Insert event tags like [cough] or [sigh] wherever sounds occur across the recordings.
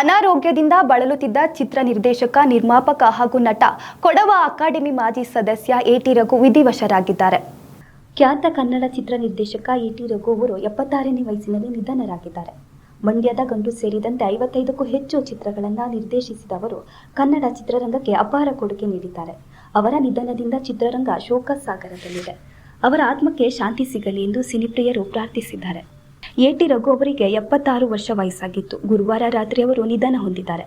ಅನಾರೋಗ್ಯದಿಂದ ಬಳಲುತ್ತಿದ್ದ ಚಿತ್ರ ನಿರ್ದೇಶಕ, ನಿರ್ಮಾಪಕ ಹಾಗೂ ನಟ ಕೊಡವ ಅಕಾಡೆಮಿ ಮಾಜಿ ಸದಸ್ಯ ಎಟಿ ರಘು ವಿಧಿವಶರಾಗಿದ್ದಾರೆ. ಖ್ಯಾತ ಕನ್ನಡ ಚಿತ್ರ ನಿರ್ದೇಶಕ ಎಟಿ ರಘು ಅವರು ಎಪ್ಪತ್ತಾರನೇ ವಯಸ್ಸಿನಲ್ಲಿ ನಿಧನರಾಗಿದ್ದಾರೆ. ಮಂಡ್ಯದ ಗಂಡು ಸೇರಿದಂತೆ ಐವತ್ತೈದಕ್ಕೂ ಹೆಚ್ಚು ಚಿತ್ರಗಳನ್ನು ನಿರ್ದೇಶಿಸಿದ ಅವರು ಕನ್ನಡ ಚಿತ್ರರಂಗಕ್ಕೆ ಅಪಾರ ಕೊಡುಗೆ ನೀಡಿದ್ದಾರೆ. ಅವರ ನಿಧನದಿಂದ ಚಿತ್ರರಂಗ ಶೋಕ ಸಾಗರದಲ್ಲಿದೆ ಅವರ ಆತ್ಮಕ್ಕೆ ಶಾಂತಿ ಸಿಗಲಿ ಎಂದು ಸಿನಿಪ್ರಿಯರು ಪ್ರಾರ್ಥಿಸಿದ್ದಾರೆ. ಎಟಿ ರಘು ಅವರಿಗೆ ಎಪ್ಪತ್ತಾರು ವರ್ಷ ವಯಸ್ಸಾಗಿತ್ತು. ಗುರುವಾರ ರಾತ್ರಿ ಅವರು ನಿಧನ ಹೊಂದಿದ್ದಾರೆ.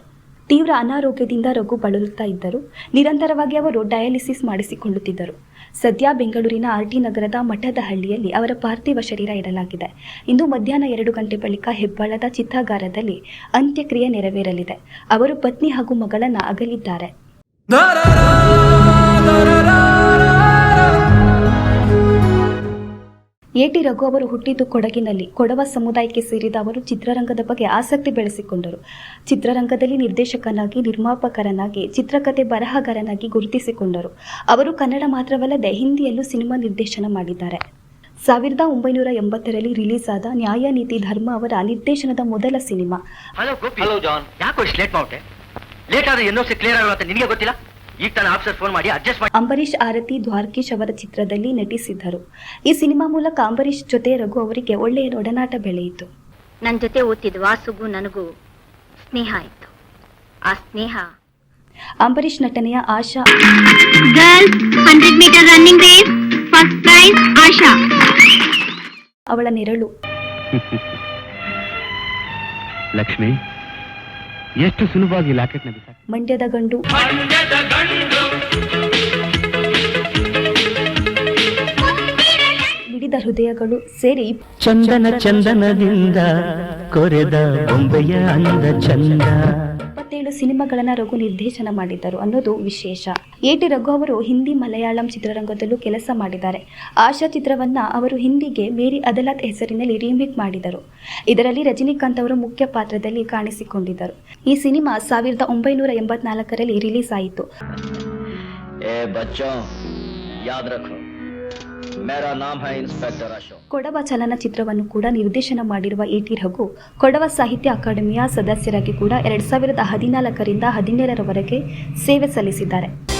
ತೀವ್ರ ಅನಾರೋಗ್ಯದಿಂದ ರಘು ಬಳಲುತ್ತಾ ಇದ್ದರು. ನಿರಂತರವಾಗಿ ಅವರು ಡಯಾಲಿಸಿಸ್ ಮಾಡಿಸಿಕೊಳ್ಳುತ್ತಿದ್ದರು. ಸದ್ಯ ಬೆಂಗಳೂರಿನ ಆರ್ಟಿ ನಗರದ ಮಠದ ಹಳ್ಳಿಯಲ್ಲಿ ಅವರ ಪಾರ್ಥಿವ ಶರೀರ ಇಡಲಾಗಿದೆ. ಇಂದು ಮಧ್ಯಾಹ್ನ ಎರಡು ಗಂಟೆ ಬಳಿಕ ಹೆಬ್ಬಾಳದ ಚಿತ್ತಾಗಾರದಲ್ಲಿ ಅಂತ್ಯಕ್ರಿಯೆ ನೆರವೇರಲಿದೆ. ಅವರು ಪತ್ನಿ ಹಾಗೂ ಮಗಳನ್ನ ಅಗಲಿದ್ದಾರೆ. ಎಟಿ ರಘು ಅವರು ಹುಟ್ಟಿದ್ದು ಕೊಡಗಿನಲ್ಲಿ. ಕೊಡವ ಸಮುದಾಯಕ್ಕೆ ಸೇರಿದ ಅವರು ಚಿತ್ರರಂಗದ ಬಗ್ಗೆ ಆಸಕ್ತಿ ಬೆಳೆಸಿಕೊಂಡರು. ಚಿತ್ರರಂಗದಲ್ಲಿ ನಿರ್ದೇಶಕನಾಗಿ ನಿರ್ಮಾಪಕರನಾಗಿ ಚಿತ್ರಕಥೆ ಬರಹಗಾರನಾಗಿ ಗುರುತಿಸಿಕೊಂಡರು. ಅವರು ಕನ್ನಡ ಮಾತ್ರವಲ್ಲದೆ ಹಿಂದಿಯಲ್ಲೂ ಸಿನಿಮಾ ನಿರ್ದೇಶನ ಮಾಡಿದ್ದಾರೆ. ಸಾವಿರದ ಒಂಬೈನೂರ ಎಂಬತ್ತರಲ್ಲಿ ರಿಲೀಸ್ ಆದ ನ್ಯಾಯ ನೀತಿ ಧರ್ಮ ಅವರ ನಿರ್ದೇಶನದ ಮೊದಲ ಸಿನಿಮಾ. ಹಲೋ ಗೋಪಿ ಹಲೋ ಜಾನ್ ಯಾಕೋ ಲೇಟ್ ಲೇಟ್ ಆದ್ರೆ ಕ್ಲಿಯರ್ ಸಿ ಕ್ಲಿಯರ್ ಆಗುತ್ತೆ ನಿನಗೆ ಗೊತ್ತಿಲ್ಲ? ಈಗ ತಾನೇ ಫೋನ್ ಮಾಡಿ ಅಡ್ಜಸ್ಟ್ ಮಾಡಿ ಅಂಬರೀಷ್ ಆರತಿ ದ್ವಾರಕೀಶ್ ಅವರ ಚಿತ್ರದಲ್ಲಿ ನಟಿಸಿದ್ದರು. ಈ ಸಿನಿಮಾ ಮೂಲಕ ಅಂಬರೀಶ್ ಜೊತೆ ರಘು ಅವರಿಗೆ ಒಳ್ಳೆಯ ಒಡನಾಟ ಬೆಳೆಯಿತು. ನನ್ನ ಜೊತೆ ಓದ್ತಿದ್ದ ವಾಸುಗೂ ನನಗೂ ಸ್ನೇಹ ಇತ್ತು ಆ ಸ್ನೇಹ ಅಂಬರೀಶ್ ನಟನೆಯ Asha girls hundred metre running race first prize Asha. ಅವಳ ನೆರಳು. [laughs] ಲಕ್ಷ್ಮಿ ಎಷ್ಟು ಸುಲಭವಾಗಿ ಲಾಕೆಟ್ನ ಬಿಸಾಕ ಮಂಡ್ಯದ ಗಂಡು. ಮಿಡಿದ ಹೃದಯಗಳು ಸೇರಿ ಚಂದನ ಚಂದನದಿಂದ ಕೊರೆದ ಬೊಂಬೆಯ ಅಂದ ಚಂದ. ಇಪ್ಪತ್ತೇಳು ಸಿನಿಮಾಗಳನ್ನ ರಘು ನಿರ್ದೇಶನ ಮಾಡಿದ್ದರು ಅನ್ನೋದು ವಿಶೇಷ. ಎಟಿ ರಘು ಅವರು ಹಿಂದಿ ಮಲಯಾಳಂ ಚಿತ್ರರಂಗದಲ್ಲೂ ಕೆಲಸ ಮಾಡಿದ್ದಾರೆ. ಆಶಾ ಚಿತ್ರವನ್ನ ಅವರು ಹಿಂದಿಗೆ ಮೇರಿ ಅದಲತ್ ಹೆಸರಿನಲ್ಲಿ ರೀಮೇಕ್ ಮಾಡಿದರು. ಇದರಲ್ಲಿ ರಜನಿಕಾಂತ್ ಅವರು ಮುಖ್ಯ ಪಾತ್ರದಲ್ಲಿ ಕಾಣಿಸಿಕೊಂಡಿದ್ದರು. ಈ ಸಿನಿಮಾ ಸಾವಿರದ ಒಂಬೈನೂರ ಎಂಬತ್ನಾಲ್ಕರಲ್ಲಿ ರಿಲೀಸ್ ಆಯಿತು. ಕೊಡವ ಚಲನಚಿತ್ರವನ್ನು ಕೂಡ ನಿರ್ದೇಶನ ಮಾಡಿರುವ ಎಟಿ ರಘು, ಕೊಡವ ಸಾಹಿತ್ಯ ಅಕಾಡೆಮಿಯ ಸದಸ್ಯರಾಗಿ ಕೂಡ ಎರಡ್ ಸಾವಿರದ ಹದಿನಾಲ್ಕರಿಂದ ಹದಿನೇಳರವರೆಗೆ ಸೇವೆ ಸಲ್ಲಿಸಿದ್ದಾರೆ.